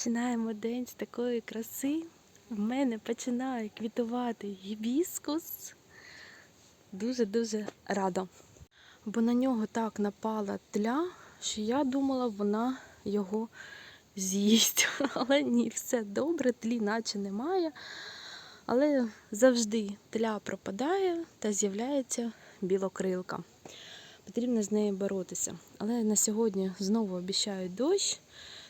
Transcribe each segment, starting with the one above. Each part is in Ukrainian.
Починаємо день з такої краси. В мене починає квітувати гібіскус. Дуже-дуже рада. Бо на нього так напала тля, що я думала, вона його з'їсть. Але ні, все добре, тлі наче немає. Але завжди тля пропадає та з'являється білокрилка. Потрібно з нею боротися. Але на сьогодні знову обіцяють дощ,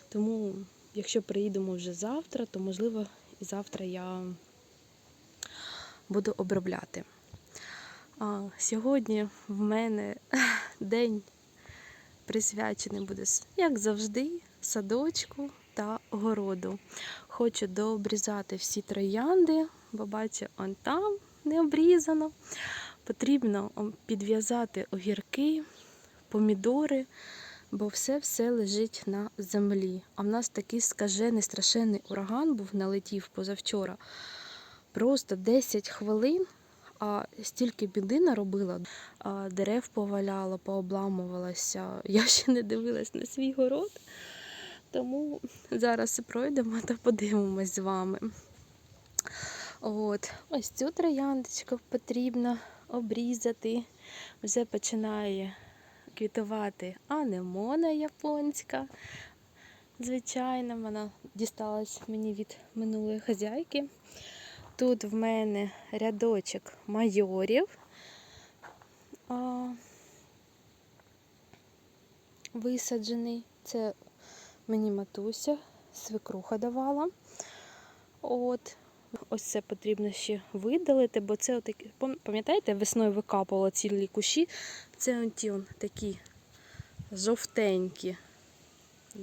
тому якщо приїдемо вже завтра, то можливо і завтра я буду обробляти. А, сьогодні в мене день присвячений буде, як завжди, садочку та городу. Хочу дообрізати всі троянди, бо бачу, он там не обрізано. Потрібно підв'язати огірки, помідори, бо все-все лежить на землі. А в нас такий скажений, страшенний ураган був, налетів позавчора. Просто 10 хвилин, а стільки біди наробила, дерев поваляло, пообламувалося. Я ще не дивилась на свій город, тому зараз пройдемо та подивимось з вами. От, ось цю трояндочку потрібно обрізати. Вже починає квітувати анемона японська. Звичайно, вона дісталась мені від минулої хазяйки. Тут в мене рядочок майорів. Висаджений. Це мені матуся, свекруха давала. От, Ось це потрібно ще видалити, бо це пам'ятаєте, весною викапувала цілі кущі. Це ті он такі жовтенькі.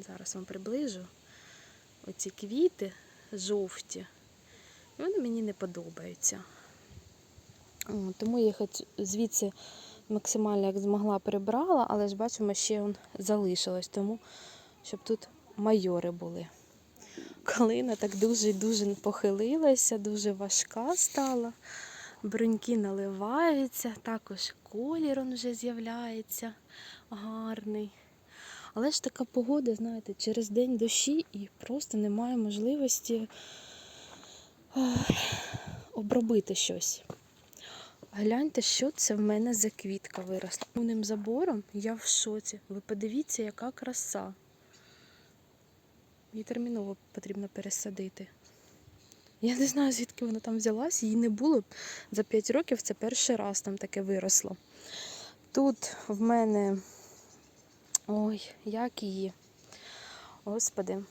Зараз вам приближу. Оці квіти жовті. Вони мені не подобаються. Тому я їх звідси максимально як змогла прибрала, але ж бачимо, ще он залишилось, тому щоб тут майори були калина так дуже дуже похилилася, дуже важка стала. Бруньки наливаються, також колір он вже з'являється гарний. Але ж така погода, знаєте, через день дощі і просто немає можливості обробити щось. Гляньте, що це в мене за квітка виросла. Повним забором я в шоці. Ви подивіться, яка краса. Її терміново потрібно пересадити. Я не знаю, звідки вона там взялась, її не було. За 5 років це перший раз там таке виросло. Тут в мене. Ой, як її. Господи,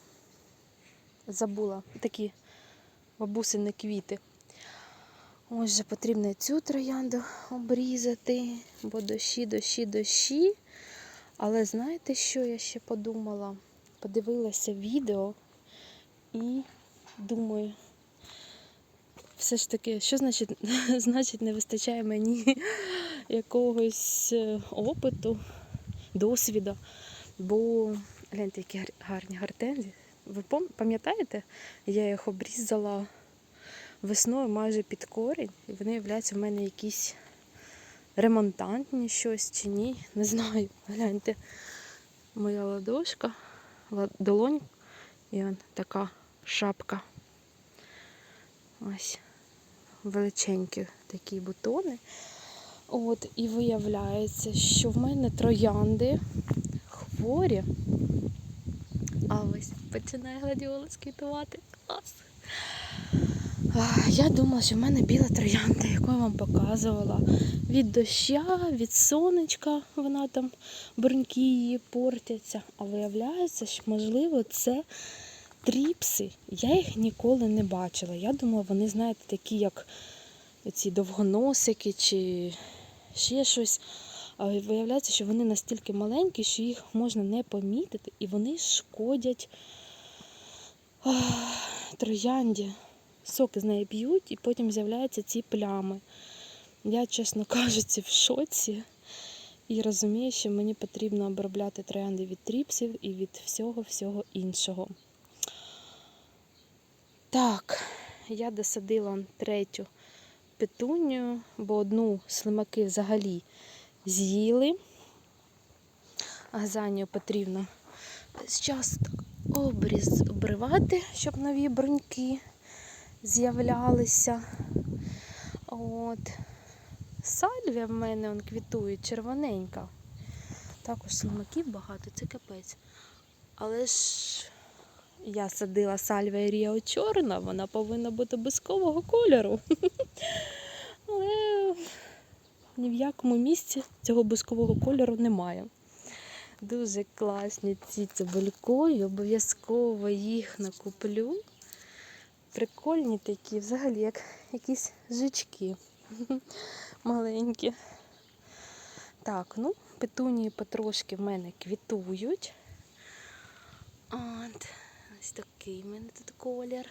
забула такі бабусини квіти. Ось потрібно цю троянду обрізати, бо дощі, дощі, дощі. Але знаєте, що я ще подумала? подивилася відео і думаю, все ж таки, що значить, значить не вистачає мені якогось е, опиту, досвіду. Бо гляньте, які гарні гортензії. Ви пам'ятаєте, я їх обрізала весною майже під корінь, і вони являються в мене якісь ремонтантні щось чи ні. Не знаю. Гляньте, моя ладошка долонь і он така шапка. Ось величенькі такі бутони. От, І виявляється, що в мене троянди хворі. А ось починає гладіолус квітувати. Клас. Я думала, що в мене біла троянда, яку я вам показувала. Від доща, від сонечка вона там бруньки її портяться. А виявляється, що, можливо, це тріпси. Я їх ніколи не бачила. Я думала, вони, знаєте, такі, як ці довгоносики чи ще щось. А виявляється, що вони настільки маленькі, що їх можна не помітити, і вони шкодять троянді соки з неї п'ють, і потім з'являються ці плями. Я, чесно кажучи, в шоці і розумію, що мені потрібно обробляти троянди від тріпсів і від всього-всього іншого. Так, я досадила третю петуню, бо одну слимаки взагалі з'їли. Газанію потрібно так обріз обривати, щоб нові бруньки з'являлися. От. Сальвія в мене он квітує, червоненька. Також слимаків багато, це капець. Але ж я садила сальвія Ріо чорна, вона повинна бути бускового кольору. Але ні в якому місці цього бускового кольору немає. Дуже класні ці цибулькові, обов'язково їх накуплю. Прикольні такі, взагалі, як якісь жички маленькі. Так, ну, петунії потрошки в мене квітують. От, ось такий в мене тут колір.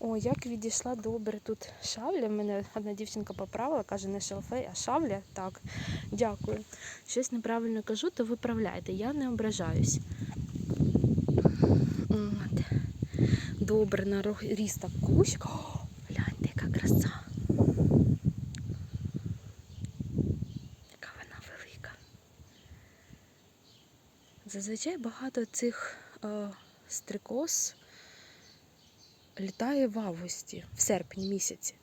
О, як відійшла добре тут шавля. Мене одна дівчинка поправила, каже, не шалфей, а шавля. Так, дякую. Щось неправильно кажу, то виправляйте. Я не ображаюсь. От. Добре, наріс так кущик. О, гляньте, яка краса. Яка вона велика. Зазвичай багато цих е, стрикоз літає в августі, в серпні місяці.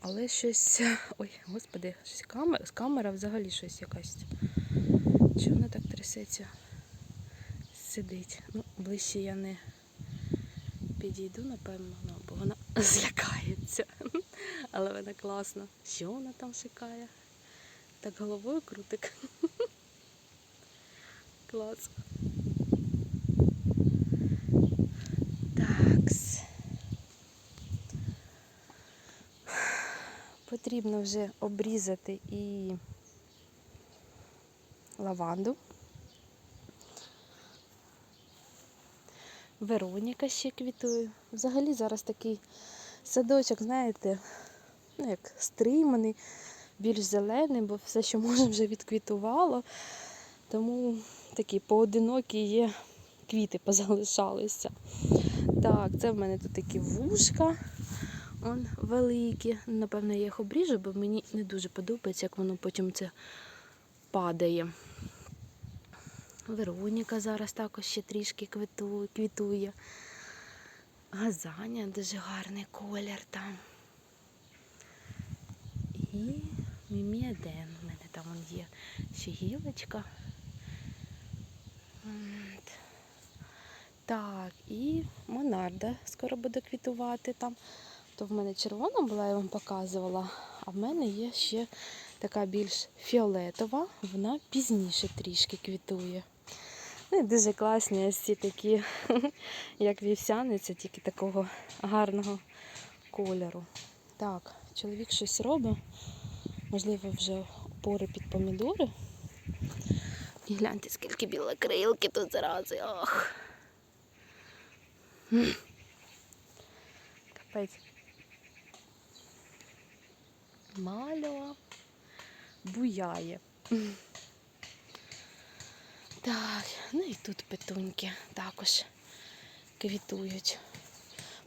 Але щось. Ой, господи, щось камера, камера взагалі щось якась. Чи вона так трясеться? Сидить. Ну, ближче я не підійду, напевно, ну, бо вона злякається. Але вона класна. Що вона там шукає? Так головою крутик. Клас. Такс. Потрібно вже обрізати і лаванду. Вероніка ще квітує. Взагалі зараз такий садочок, знаєте, ну як стриманий, більш зелений, бо все, що може, вже відквітувало. Тому такі поодинокі є квіти позалишалися. Так, це в мене тут такі вушка. Он великі. Напевно, я їх обріжу, бо мені не дуже подобається, як воно потім це падає. Вероніка зараз також ще трішки квітує. Газаня дуже гарний колір там. І міміаден. У мене там є ще гілочка. Так, і монарда скоро буде квітувати там. То в мене червона була, я вам показувала, а в мене є ще така більш фіолетова, вона пізніше трішки квітує. Ну, і дуже класні ось ці такі, як вівсяни, це тільки такого гарного кольору. Так, чоловік щось робить, можливо, вже опори під помідори. І гляньте, скільки білокрилки тут зарази. Ох. Капець. Мальова буяє. Так, ну і тут петуньки також квітують.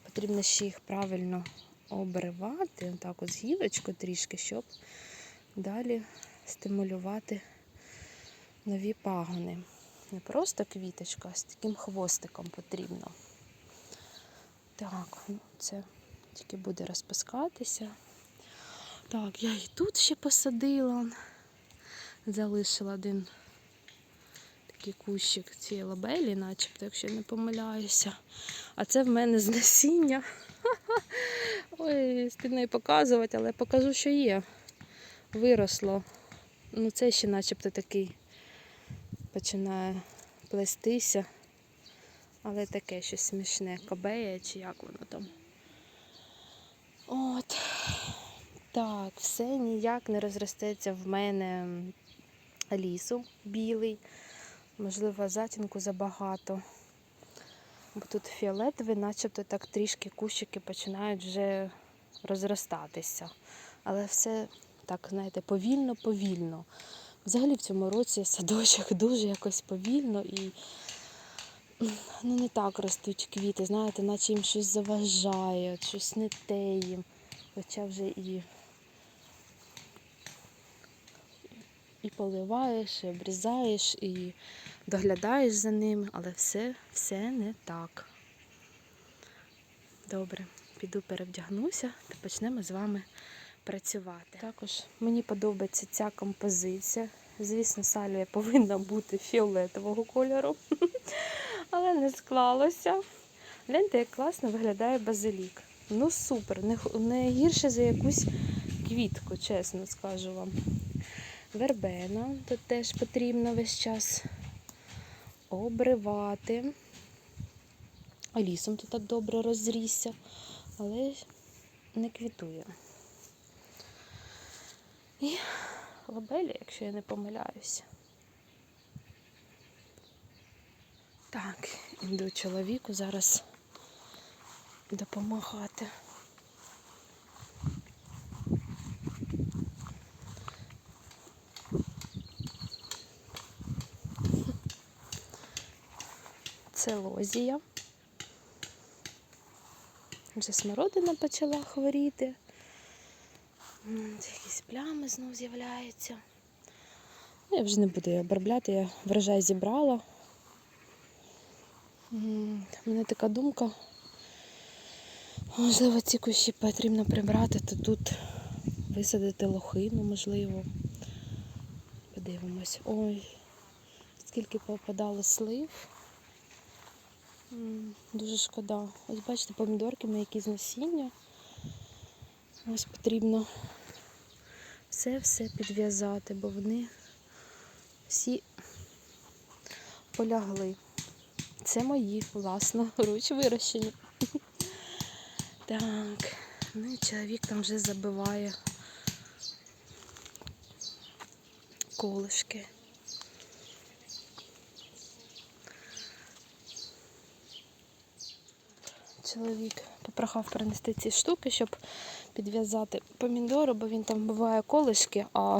Потрібно ще їх правильно обривати, так от з гілочку трішки, щоб далі стимулювати нові пагони. Не просто квіточка, а з таким хвостиком потрібно. Так, це тільки буде розпускатися. Так, я і тут ще посадила. Залишила один такий кущик цієї лабелі, начебто, якщо не помиляюся. А це в мене з насіння. Ой, стильно показувати, але покажу, що є. Виросло. Ну, це ще начебто такий починає плестися. Але таке щось смішне. Кобея чи як воно там. От. Так, все ніяк не розростеться в мене лісу білий. Можливо, затінку забагато. Бо тут фіолетовий, начебто так трішки кущики починають вже розростатися. Але все так, знаєте, повільно-повільно. Взагалі в цьому році садочок дуже якось повільно і ну, не так ростуть квіти, знаєте, наче їм щось заважає, щось не те їм. Хоча вже і і поливаєш, і обрізаєш, і доглядаєш за ними, але все, все не так. Добре, піду перевдягнуся та почнемо з вами працювати. Також мені подобається ця композиція. Звісно, салія повинна бути фіолетового кольору, але не склалося. Гляньте, як класно виглядає базилік. Ну супер, не, гірше за якусь квітку, чесно скажу вам. Вербена тут теж потрібно весь час обривати. Лісом тут так добре розрісся, але не квітує. І лабелі, якщо я не помиляюся. Так, іду чоловіку зараз допомагати. Це лозія. Вже смородина почала хворіти. Це Якісь плями знов з'являються. Ну, Я вже не буду її обробляти, я врожай зібрала. У мене така думка. Можливо, ці кущі потрібно прибрати, то тут висадити лохину, можливо. Подивимось. Ой, скільки попадало слив. Дуже шкода. Ось бачите, помідорки мої які з насіння. Ось потрібно все-все підв'язати, бо вони всі полягли. Це мої, власно, руч вирощені. Так, ну і чоловік там вже забиває колишки. Чоловік попрохав принести ці штуки, щоб підв'язати помідори, бо він там буває колишки, а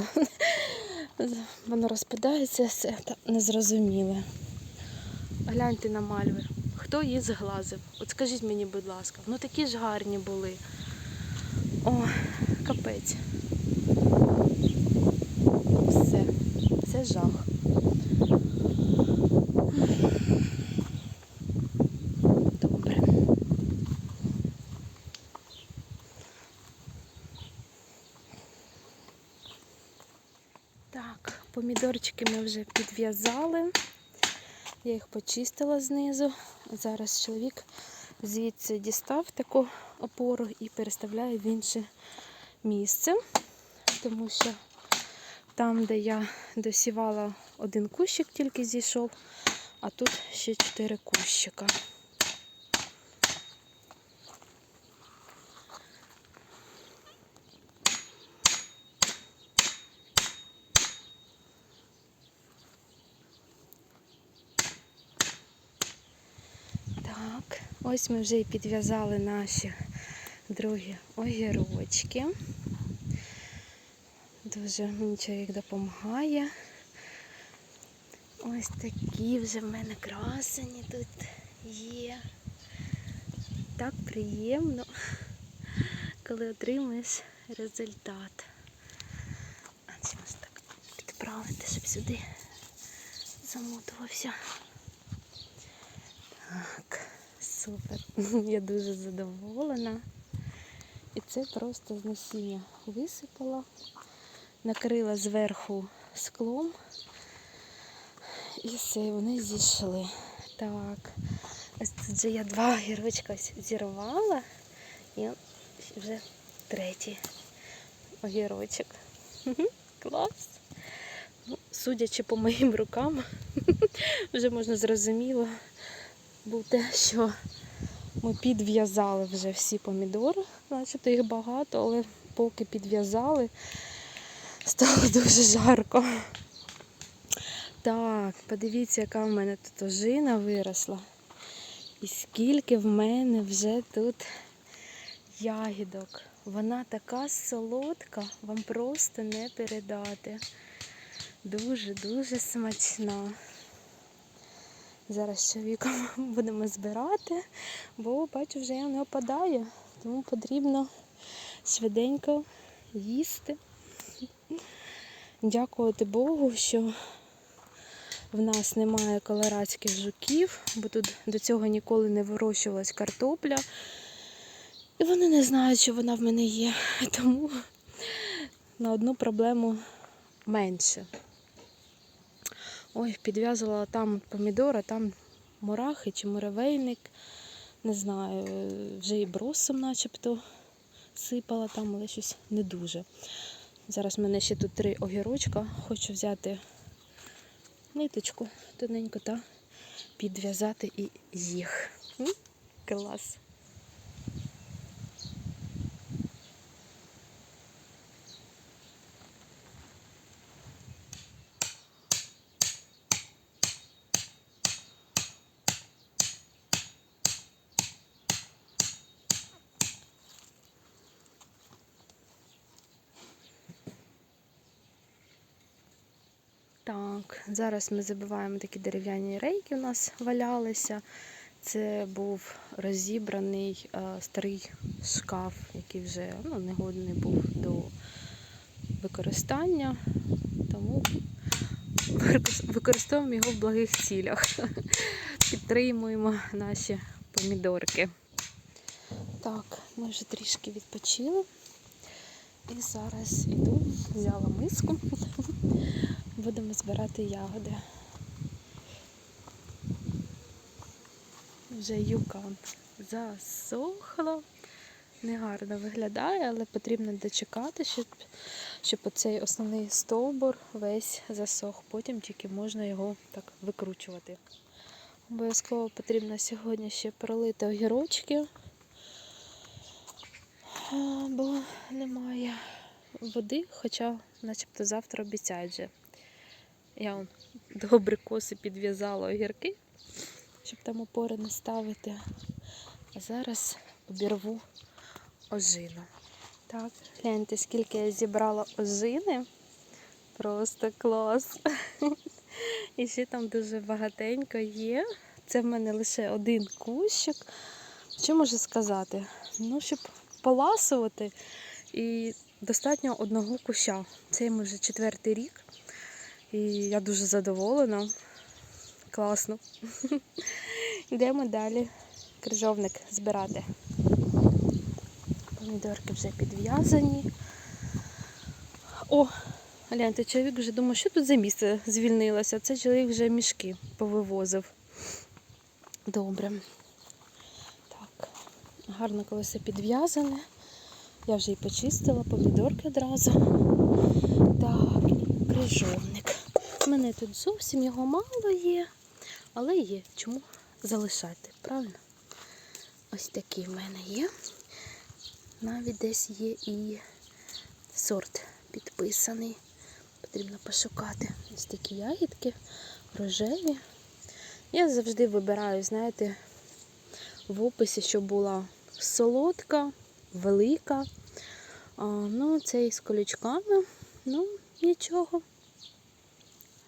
воно розпадається все незрозуміле. Гляньте на мальви. Хто її зглазив? От скажіть мені, будь ласка, ну такі ж гарні були. О, капець. Все, це жах. Добре. Так, помідорчики ми вже підв'язали. Я їх почистила знизу. Зараз чоловік звідси дістав таку опору і переставляє в інше місце, тому що там, де я досівала один кущик, тільки зійшов, а тут ще чотири кущика. Так, ось ми вже і підв'язали наші другі огірочки. Дуже мені чоловік допомагає. Ось такі вже в мене красені тут є. Так приємно, коли отримуєш результат. А це можна так підправити, щоб сюди замотувався. Так, супер. Я дуже задоволена. І це просто з насіння висипала, накрила зверху склом. І все, вони зійшли. Так. Ось тут вже я два гірочка зірвала. І вже третій огірочок. Клас. Ну, судячи по моїм рукам, вже можна зрозуміло буде, що ми підв'язали вже всі помідори, начебто їх багато, але поки підв'язали, стало дуже жарко. Так, подивіться, яка в мене тут ожина виросла. І скільки в мене вже тут ягідок. Вона така солодка, вам просто не передати. Дуже-дуже смачна. Зараз з чоловіком будемо збирати, бо бачу, вже не опадає, тому потрібно швиденько їсти. Дякувати Богу, що в нас немає колорадських жуків, бо тут до цього ніколи не вирощувалась картопля. І вони не знають, що вона в мене є. Тому на одну проблему менше. Ой, підв'язала там помідора, там мурахи чи муравейник. Не знаю, вже і бросом начебто сипала там, але щось не дуже. Зараз в мене ще тут три огірочка. Хочу взяти ниточку тоненьку та підв'язати і їх. Клас. Так, зараз ми забиваємо такі дерев'яні рейки, у нас валялися. Це був розібраний е, старий шкаф, який вже ну, негодний був до використання, тому використовуємо його в благих цілях. Підтримуємо наші помідорки. Так, ми вже трішки відпочили. І зараз іду, взяла миску. Будемо збирати ягоди. Вже юка засохла. Негарно виглядає, але потрібно дочекати, щоб, щоб оцей основний стовбур весь засох. Потім тільки можна його так викручувати. Обов'язково потрібно сьогодні ще пролити огірочки, бо немає води, хоча начебто завтра обіцяють вже. Я вон добре коси підв'язала огірки, щоб там опори не ставити. А зараз обірву ожину. Так, гляньте, скільки я зібрала ожини. Просто клас. І ще там дуже багатенько є. Це в мене лише один кущик. Що можу сказати? Ну, щоб поласувати, і достатньо одного куща. Це йому вже четвертий рік. І я дуже задоволена. Класно. Йдемо далі крижовник збирати. Помідорки вже підв'язані. О, гляньте, чоловік вже думав, що тут за місце звільнилося. Це чоловік вже мішки повивозив. Добре. Так, гарно коли все підв'язане. Я вже і почистила помідорки одразу. Так, крижовник. У мене тут зовсім його мало є, але є. Чому залишати, правильно? Ось такий в мене є. Навіть десь є і сорт підписаний. Потрібно пошукати. Ось такі ягідки, рожеві. Я завжди вибираю, знаєте, в описі, щоб була солодка, велика. А, ну, цей з колючками, ну, нічого.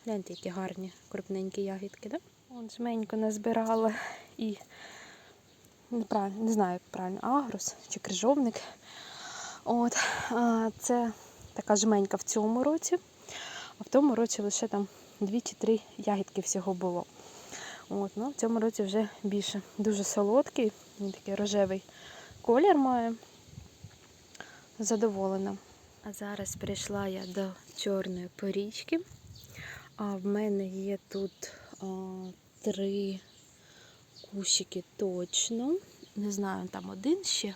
Гляньте, які гарні, крупненькі ягідки, так? Да? Жменько назбирала і неправильно, не знаю, як правильно, агрус чи крижовник. От, а, це така жменька в цьому році, а в тому році лише там дві чи три ягідки всього було. От, ну, В цьому році вже більше. Дуже солодкий, він такий рожевий колір має. Задоволена. А зараз прийшла я до чорної порічки. А в мене є тут а, три кущики точно. Не знаю, там один ще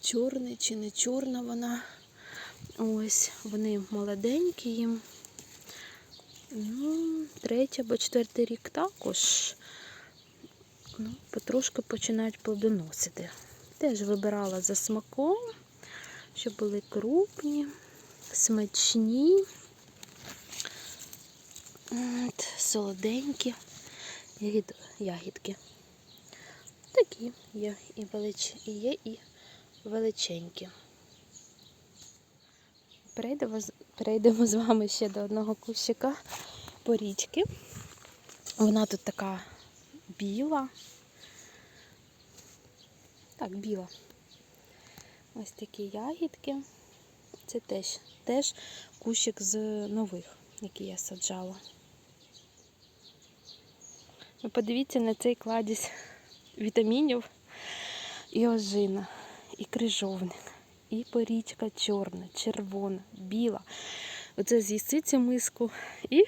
чорний чи не чорна вона. Ось, вони молоденькі їм. Ну, третій або четвертий рік також. Ну, потрошки починають плодоносити. Теж вибирала за смаком, щоб були крупні, смачні, От, солоденькі ягід- ягідки. Такі є і, велич... і є і величенькі. Перейдемо, перейдемо з вами ще до одного кущика порічки. Вона тут така біла. Так, біла. Ось такі ягідки. Це теж, теж кущик з нових, які я саджала. Ви подивіться на цей кладість вітамінів і ожина, і крижовник, і порічка чорна, червона, біла. Оце з'їси цю миску і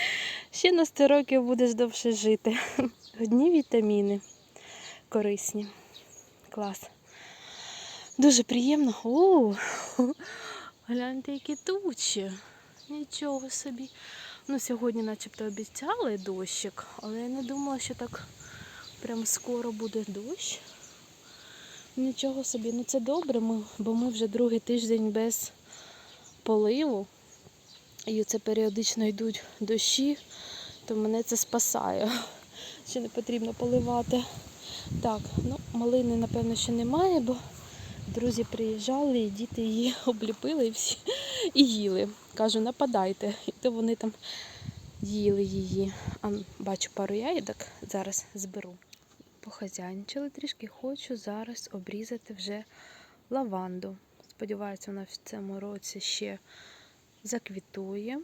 ще на 100 років будеш довше жити. Одні вітаміни корисні. Клас. Дуже приємно. О, гляньте, які тучі. Нічого собі. Ну, сьогодні начебто обіцяли дощик, але я не думала, що так прям скоро буде дощ. Нічого собі, ну це добре, бо ми вже другий тиждень без поливу. І це періодично йдуть дощі, то мене це спасає. Що не потрібно поливати. Так, ну малини, напевно, ще немає, бо друзі приїжджали, і діти її обліпили і всі і їли. Кажу, нападайте. І то вони там їли її. А бачу пару яєдок, зараз зберу. Похазяйничали трішки, хочу зараз обрізати вже лаванду. Сподіваюся, вона в цьому році ще заквітує.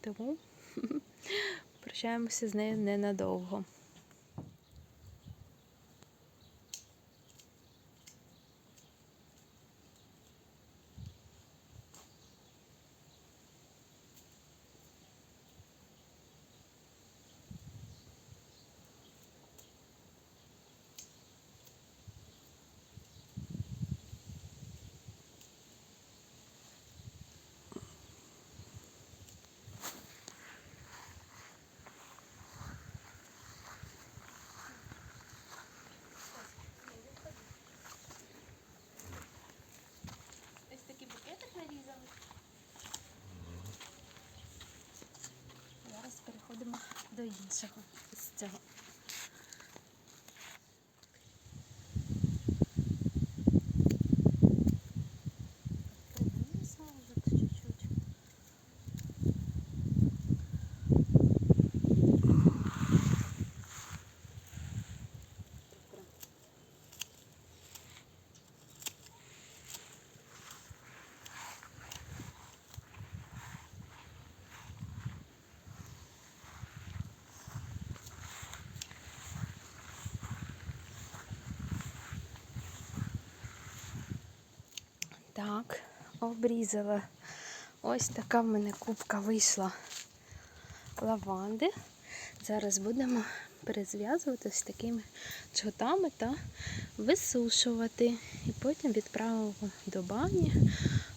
Тому прощаємося з нею ненадовго. Переходимо до іншого з цього. Принесла вже чуть-чуть. Так, обрізала. Ось така в мене кубка вийшла лаванди. Зараз будемо перезв'язувати з такими чотами та висушувати. І потім відправимо до бані.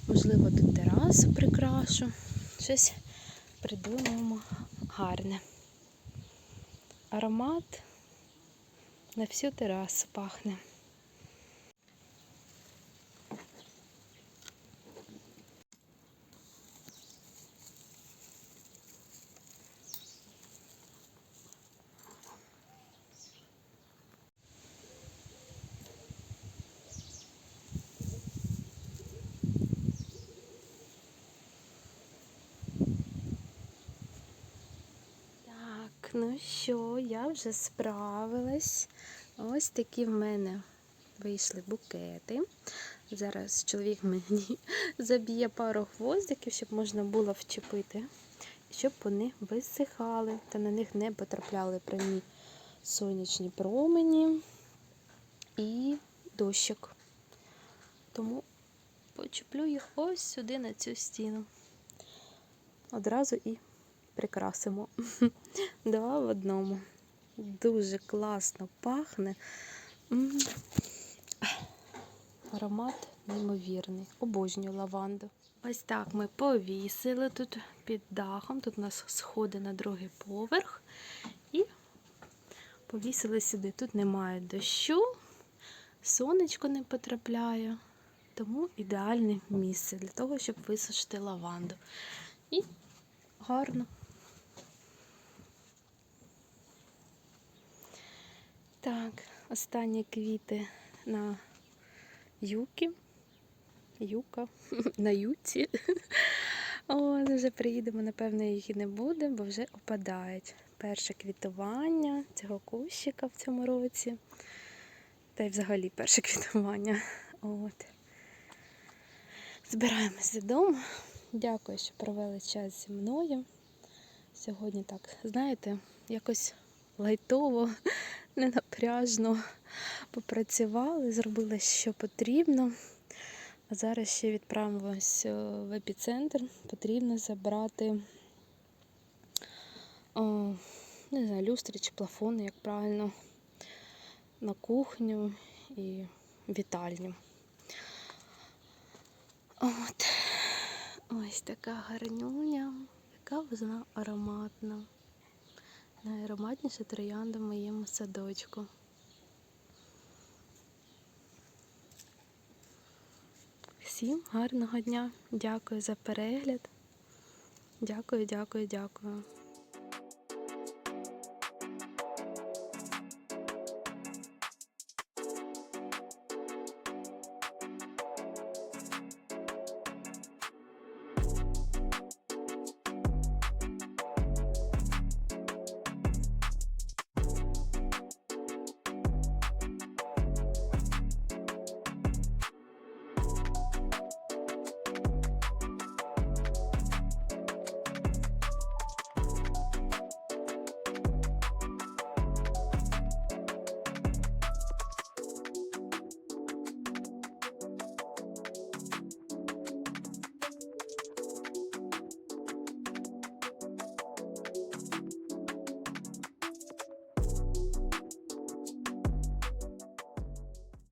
Можливо, тут терасу прикрашу. Щось придумаємо гарне. Аромат на всю терасу пахне. Так, ну що, я вже справилась. Ось такі в мене вийшли букети. Зараз чоловік мені заб'є пару гвоздиків, щоб можна було вчепити, щоб вони висихали та на них не потрапляли прямі сонячні промені і дощик. Тому почеплю їх ось сюди на цю стіну. Одразу і прикрасимо. Два в одному. Дуже класно пахне. Аромат неймовірний. Обожнюю лаванду. Ось так ми повісили тут під дахом. Тут у нас сходи на другий поверх. І повісили сюди. Тут немає дощу, сонечко не потрапляє. Тому ідеальне місце для того, щоб висушити лаванду. І гарно. Так, останні квіти на юки. Юка на юці. О, вже приїдемо, напевно, їх і не буде, бо вже опадають. Перше квітування цього кущика в цьому році. Та й взагалі перше квітування. От. Збираємось додому. Дякую, що провели час зі мною. Сьогодні так, знаєте, якось лайтово, ненапряжно попрацювали, зробили, що потрібно. А зараз ще відправимось е, в епіцентр. Потрібно забрати о, не знаю, люстри чи плафони, як правильно, на кухню і вітальню. От. Ось така гарнюня, яка вона ароматна. Найароматніша троянда в моєму садочку. Всім гарного дня. Дякую за перегляд. Дякую, дякую, дякую.